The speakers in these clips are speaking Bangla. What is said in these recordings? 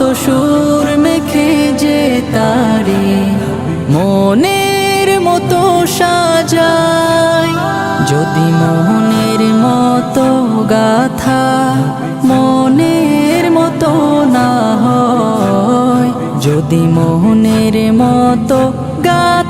কত সুর মেখে যে তারি মনের মতো সাজায়। যদি মনের মতো গাথা মনের মতো না হয়। যদি মোহনের মতো গাথা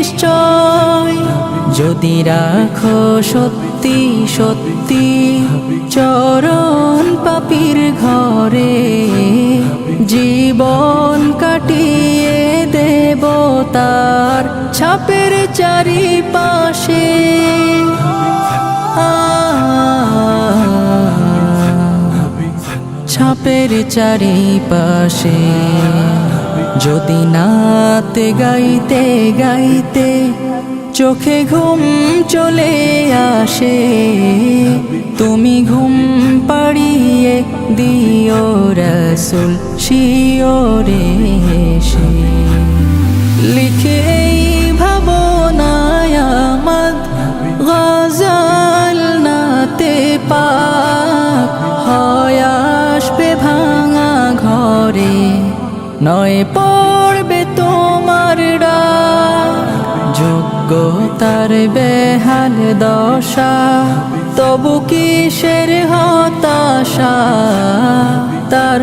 নিশ্চয়। যদি রাখো সত্যি সত্যি চরণ পাপির ঘরে, জীবন কাটিয়ে দেব তার ছাপের চারিপাশে। ছাপের চারিপাশে। যদি নাতে গাইতে গাইতে চোখে ঘুম চলে আসে, তুমি ঘুম পাড়িয়ে দিও রসুল, শিওরে সে লিখে নয় পড়বে তোমার যোগ্য তার বেহাল দশা। তবু কিসের হতাশা? তার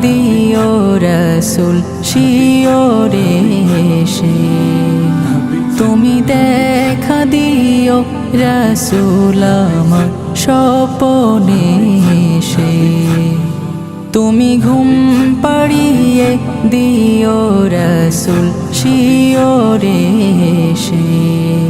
দিও রসুল শিওরে সে তুমি দেখা দিও রসুল আমার স্বপনে সে তুমি ঘুম পাড়িয়ে দিও রসুল শিও রে সে